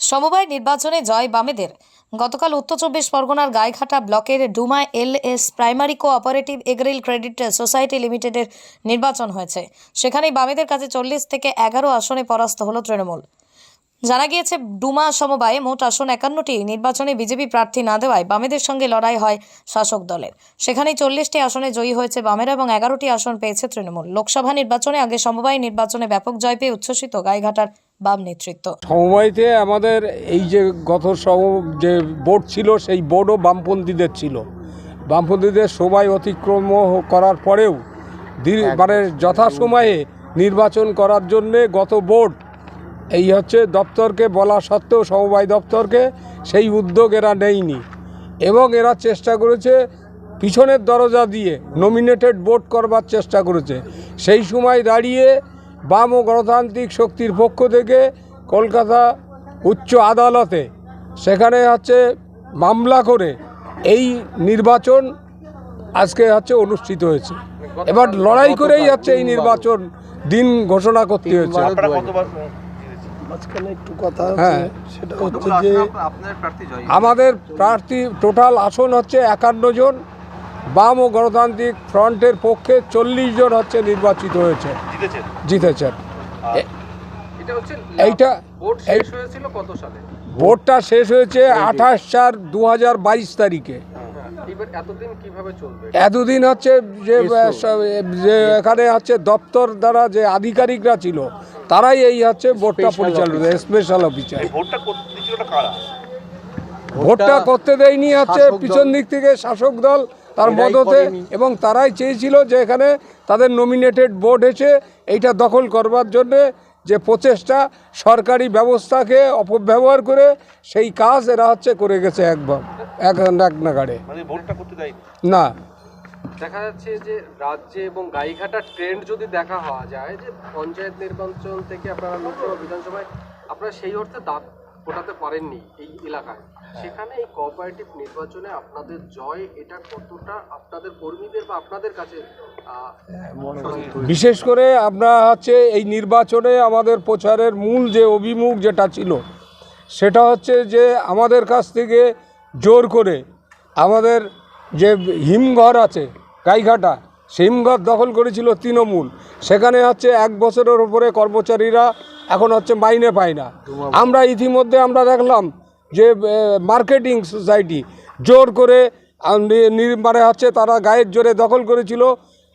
সমবায় নির্বাচনে জয় বামেদের। গতকাল উত্তর চব্বিশ পরগনার গায়েঘাটা ব্লকের Duma L S primary cooperative agri credit society লিমিটেডের নির্বাচন হয়েছে। সেখানেই বামেদের কাছে চল্লিশ থেকে এগারো আসনে পরাস্ত হল তৃণমূল। জানা গিয়েছে ডুমা সমবায়ে মোট আসন একান্নটি। নির্বাচনে বিজেপি প্রার্থী না দেওয়ায় বামেদের সঙ্গে লড়াই হয় শাসক দলের। সেখানে চল্লিশটি আসনে জয়ী হয়েছে বামেরা এবং এগারোটি আসন পেয়েছে তৃণমূল। লোকসভা নির্বাচনে আগে সমবায় নির্বাচনে ব্যাপক জয় পেয়ে উচ্ছ্বসিত গাইঘাটার বাম নেতৃত্ব। সমবায়তে আমাদের এই যে গত সম যে বোর্ড ছিল সেই বোর্ডও বামপন্থীদের ছিল। বামপন্থীদের সময় অতিক্রম করার পরেও মানে যথাসময়ে নির্বাচন করার জন্যে গত বোর্ড এই হচ্ছে দপ্তরকে বলা সত্ত্বেও সমবায় দপ্তরকে সেই উদ্যোগ এরা নেয়নি। এবং এরা চেষ্টা করেছে পিছনের দরজা দিয়ে নমিনেটেড বোর্ড করবার চেষ্টা করেছে। সেই সময় দাঁড়িয়ে বাম ও গণতান্ত্রিক শক্তির পক্ষ থেকে কলকাতা উচ্চ আদালতে সেখানে হচ্ছে মামলা করে এই নির্বাচন আজকে হচ্ছে অনুষ্ঠিত হয়েছে। এবার লড়াই করেই হচ্ছে এই নির্বাচন দিন ঘোষণা করতে হয়েছে। মাঝখানে একটু কথা হ্যাঁ। সেটা হচ্ছে যে আমাদের প্রার্থী টোটাল আসন হচ্ছে একান্ন জন বাম ও গণতান্ত্রিক ফ্রন্টের পক্ষে চল্লিশ জন হচ্ছে নির্বাচিত হয়েছে। জিতেছেন? এইটা ভোট এই শেষ হয়েছিল কত সালে? ভোটটা শেষ হয়েছে আঠাশ চার দু হাজার বাইশ তারিখে। চলবে? এতদিন হচ্ছে যে এখানে হচ্ছে দপ্তর দ্বারা যে আধিকারিকরা ছিল তারাই এই হচ্ছে ভোটটা পরিচালনা স্পেশাল অফিসার ভোটটা করতে ভোটটা করতে দেয়নি হচ্ছে পিছন দিক থেকে শাসক দল তার মদতে এবং তারাই চেয়েছিল যে এখানে তাদের নমিনেটেড বোর্ড এসে এইটা দখল করবার জন্যে যে প্রচেষ্টা সরকারি ব্যবস্থাকে অপব্যবহার করে সেই কাজ এরা হচ্ছে করে গেছে একবার এক এক নাগাড়ে। মানে ভোটটা করতে দেয়নি? না দেখা যাচ্ছে যে রাজ্যে এবং গাইঘাটার ট্রেন্ড যদি দেখা হওয়া যায় যে পঞ্চায়েত নির্বাচন থেকে আপনারা লোকসভা বিধানসভায় আপনারা সেই অর্থে দাঁত ফোটাতে পারেননি এই এলাকায়। সেখানে এই কোঅপারেটিভ নির্বাচনে আপনাদের জয় এটা কতটা আপনাদের কর্মীদের বা আপনাদের কাছে বিশেষ করে আমরা হচ্ছে এই নির্বাচনে আমাদের প্রচারের মূল যে অভিমুখ যেটা ছিল সেটা হচ্ছে যে আমাদের কাছ থেকে জোর করে আমাদের যে হিমঘর আছে, গাইঘাটা হিমঘর দখল করেছিল তৃণমূল। সেখানে হচ্ছে এক বছরের উপরে কর্মচারীরা এখন হচ্ছে মাইনে পায় না। আমরা ইতিমধ্যে আমরা দেখলাম যে মার্কেটিং সোসাইটি জোর করে মানে হচ্ছে তারা গায়ের জোরে দখল করেছিল।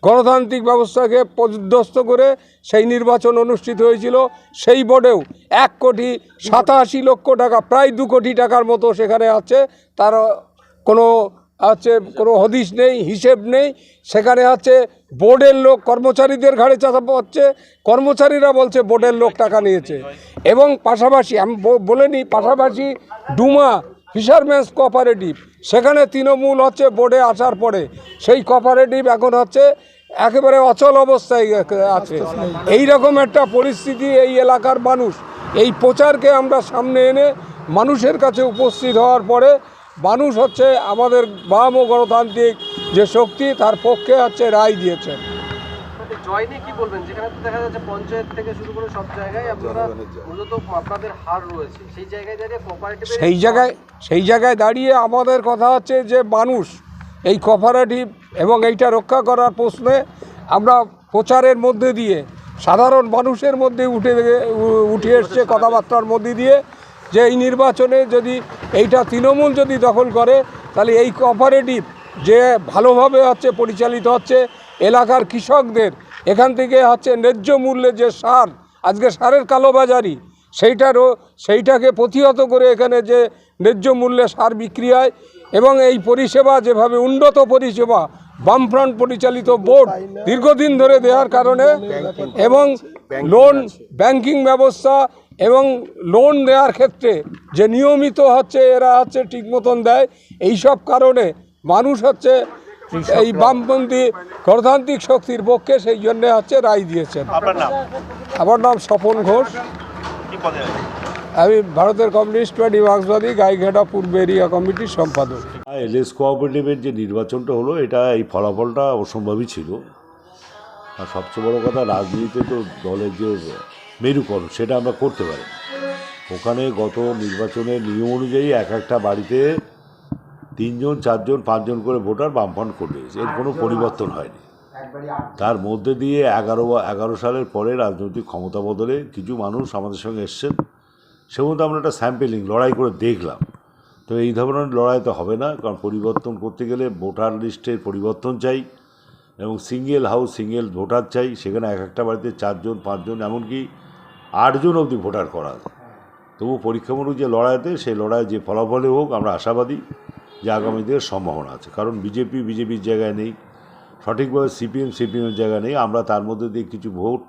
গণতান্ত্রিক ব্যবস্থাকে পর্যদস্ত করে সেই নির্বাচন অনুষ্ঠিত হয়েছিল। সেই বোর্ডেও এক কোটি সাতাশি লক্ষ টাকা, প্রায় দু কোটি টাকার মতো সেখানে আছে। তার কোনো হচ্ছে কোনো হদিস নেই, হিসেব নেই। সেখানে হচ্ছে বোর্ডের লোক, কর্মচারীদের ঘাড়ে চাপ হচ্ছে কর্মচারীরা বলছে বোর্ডের লোক টাকা নিয়েছে। এবং পাশাপাশি, আমি বলে নিই, পাশাপাশি ডুমা ফিশারম্যানস কোঅপারেটিভ, সেখানে তৃণমূল হচ্ছে বোর্ডে আসার পরে। সেই কোঅপারেটিভ এখন হচ্ছে একেবারে অচল অবস্থায় আছে। এই রকম একটা পরিস্থিতি এই এলাকার মানুষ, এই প্রচারকে আমরা সামনে এনে মানুষের কাছে উপস্থিত হওয়ার পরে মানুষ হচ্ছে আমাদের বাম ও গণতান্ত্রিক যে শক্তি তার পক্ষে হচ্ছে রায় দিয়েছেন। জয় নিয়ে কি বলবেন? যেখানে তো দেখা যাচ্ছে পঞ্চায়েত থেকে শুরু করে সব জায়গায় আপনারা মূলত আপনাদের হার রয়েছে। সেই জায়গায় দাঁড়িয়ে সেই জায়গায় সেই জায়গায় দাঁড়িয়ে আমাদের কথা হচ্ছে যে মানুষ এই কোঅপারেটিভ এবং এইটা রক্ষা করার প্রশ্নে আমরা প্রচারের মধ্যে দিয়ে সাধারণ মানুষের মধ্যে উঠে উঠে এসছে কথাবার্তার মধ্যে দিয়ে যে এই নির্বাচনে যদি এইটা তৃণমূল যদি দখল করে তাহলে এই কোঅপারেটিভ যে ভালোভাবে হচ্ছে পরিচালিত হচ্ছে এলাকার কৃষকদের এখান থেকে হচ্ছে ন্যায্য মূল্যে যে সার আজকে সারের কালোবাজারি সেইটারও সেইটাকে প্রতিহত করে এখানে যে ন্যায্য মূল্যে সার বিক্রি হয় এবং এই পরিষেবা যেভাবে উন্নত পরিষেবা বামফ্রন্ট পরিচালিত বোর্ড দীর্ঘদিন ধরে দেওয়ার কারণে এবং লোন ব্যাংকিং ব্যবস্থা এবং লোন দেওয়ার ক্ষেত্রে যে নিয়মিত হচ্ছে এরা হচ্ছে ঠিক মতন দেয় এই সব কারণে মানুষ হচ্ছে এই বামপন্থী গণতান্ত্রিক শক্তির পক্ষে সেই জন্যে হচ্ছে রায় দিয়েছেন। আমার নাম স্বপন ঘোষ। আমি ভারতের কমিউনিস্ট পার্টি মার্ক্সবাদী গাইঘাটা পূর্ব এরিয়া কমিটির সম্পাদক। এলএস কোঅপারেটিভের যে নির্বাচনটা হলো এটা এই ফলাফলটা অসম্ভবই ছিল। আর সবচেয়ে বড় কথা রাজনীতিতে তো দলের যে মেরুকরণ সেটা আমরা করতে পারি। ওখানে গত নির্বাচনের নিয়ম অনুযায়ী এক একটা বাড়িতে তিনজন চারজন পাঁচজন করে ভোটার বামফ্রন্ট করে দিয়েছে এর কোনো পরিবর্তন হয়নি। তার মধ্যে দিয়ে এগারো এগারো সালের পরে রাজনৈতিক ক্ষমতা বদলে কিছু মানুষ আমাদের সঙ্গে এসছেন। সে মধ্যে আমরা একটা স্যাম্পেলিং লড়াই করে দেখলাম। তো এই ধরনের লড়াই তো হবে না কারণ পরিবর্তন করতে গেলে ভোটার লিস্টের পরিবর্তন চাই এবং সিঙ্গেল হাউস সিঙ্গেল ভোটার চাই। সেখানে এক একটা বাড়িতে চারজন পাঁচজন এমনকি আটজন অবধি ভোটার করা তবু পরীক্ষামূলক যে লড়াইতে সেই লড়াই যে ফলাফলে হোক, আমরা আশাবাদী যে আগামী দিনের সম্ভাবনা আছে। কারণ বিজেপি বিজেপির জায়গায় নেই, সঠিকভাবে সিপিএম, সিপিএমের জায়গায় নেই। আমরা তার মধ্যে দিয়ে কিছু ভোট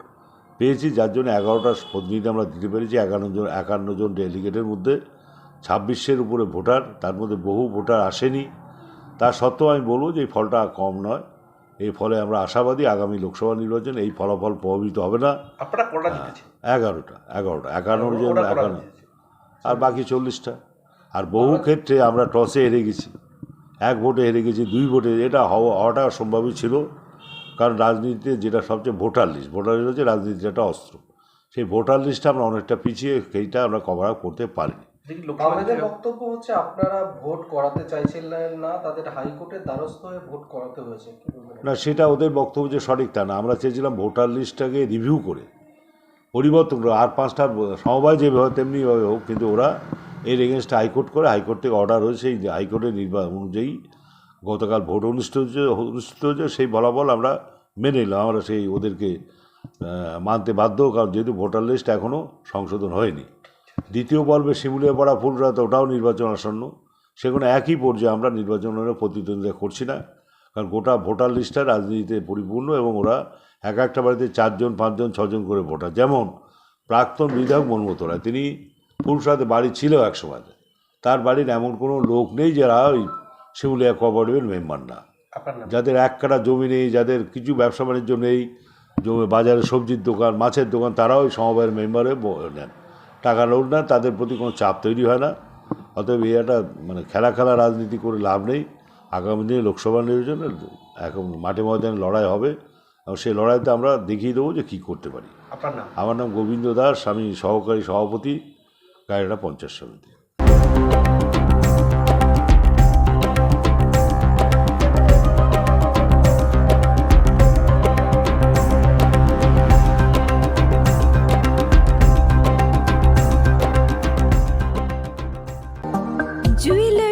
পেয়েছি, যার জন্য এগারোটা প্রতিনিধি আমরা দিতে পেরেছি। একান্ন জন একান্ন জন ডেলিগেটের মধ্যে। ছাব্বিশের উপরে ভোটার, তার মধ্যে বহু ভোটার আসেনি। তা সত্ত্বেও আমি বলব যে এই ফলটা কম নয়। এই ফলে আমরা আশাবাদী আগামী লোকসভা নির্বাচন এই ফলাফল প্রভাবিত হবে না। আপনারা কটা জিতেছে এগারোটা এগারোটা একান্ন জন ওরা একান্ন। আর বাকি চল্লিশটা। আর বহু ক্ষেত্রে আমরা টসে হেরে গেছি। এক ভোটে হেরে গেছি দুই ভোটে এটা হওয়া হওয়াটা সম্ভবই ছিল। কারণ রাজনীতিতে যেটা সবচেয়ে ভোটার লিস্ট ভোটার লিস্ট হচ্ছে রাজনীতির একটা অস্ত্র। সেই ভোটার লিস্টটা আমরা অনেকটা পিছিয়ে সেইটা আমরা কভার আপ করতে পারিনি। আমাদের বক্তব্য হচ্ছে আপনারা ভোট করাতে চাইছিলেন না তাদের হাইকোর্টের দ্বারস্থ হয়ে ভোট করাতে হয়েছে। না সেটা ওদের বক্তব্য যে সঠিক তা না। আমরা চেয়েছিলাম ভোটার লিস্টটাকে রিভিউ করে পরিবর্তন করে আর পাঁচটা সমবায় যেভাবে তেমনিভাবে হোক কিন্তু ওরা এর এগেনস্টে হাইকোর্ট করে হাইকোর্ট থেকে অর্ডার হয়েছে সেই হাইকোর্টের নির্বাচন অনুযায়ী গতকাল ভোট অনুষ্ঠিত হচ্ছে অনুষ্ঠিত হয়েছে সেই ফলাফল আমরা মেনে নিলাম। আমরা সেই ওদেরকে মানতে বাধ্য কারণ যেহেতু ভোটার লিস্ট এখনও সংশোধন হয়নি। দ্বিতীয় পর্বে শিমুলিয়া পড়া ফুলরাত ওটাও নির্বাচন আসন্ন। সেখানে একই পর্যায়ে আমরা নির্বাচনের প্রতিদ্বন্দ্বিতা করছি না। কারণ গোটা ভোটার লিস্টটা রাজনীতিতে পরিপূর্ণ এবং ওরা এক একটা বাড়িতে চারজন পাঁচজন ছজন করে ভোটার। যেমন প্রাক্তন বিধায়ক মনমত রায় তিনি ফুলসাতে বাড়ি ছিল এক সময় তার বাড়ির এমন কোনো লোক নেই যারা ওই শিমুলিয়া কোঅপারেটিভের মেম্বার না। যাদের এক কাটা জমি নেই যাদের কিছু ব্যবসা বাণিজ্য নেই জমি বাজারে সবজির দোকান মাছের দোকান তারাও ওই সমবায়ের মেম্বারে নেন। টাকা লোক না তাদের প্রতি কোনো চাপ তৈরি হয় না। অতএব এই একটা মানে খেলা খেলা রাজনীতি করে লাভ নেই। আগামী দিনে লোকসভা নির্বাচনে এখন মাঠে ময়দানে লড়াই হবে এবং সেই লড়াইতে আমরা দেখিয়ে দেবো যে কী করতে পারি। আমার নাম গোবিন্দ দাস আমি সহকারী সভাপতি গাড়িটা পঞ্চায়েত সমিতি।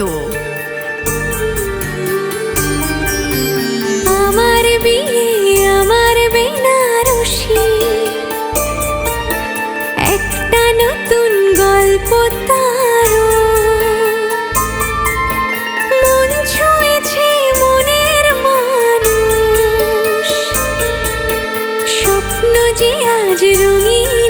তো। আমার বিয়ে আমার বেনারসি। একটা নতুন গল্প তারও মন স্বপ্ন আজ রঙিন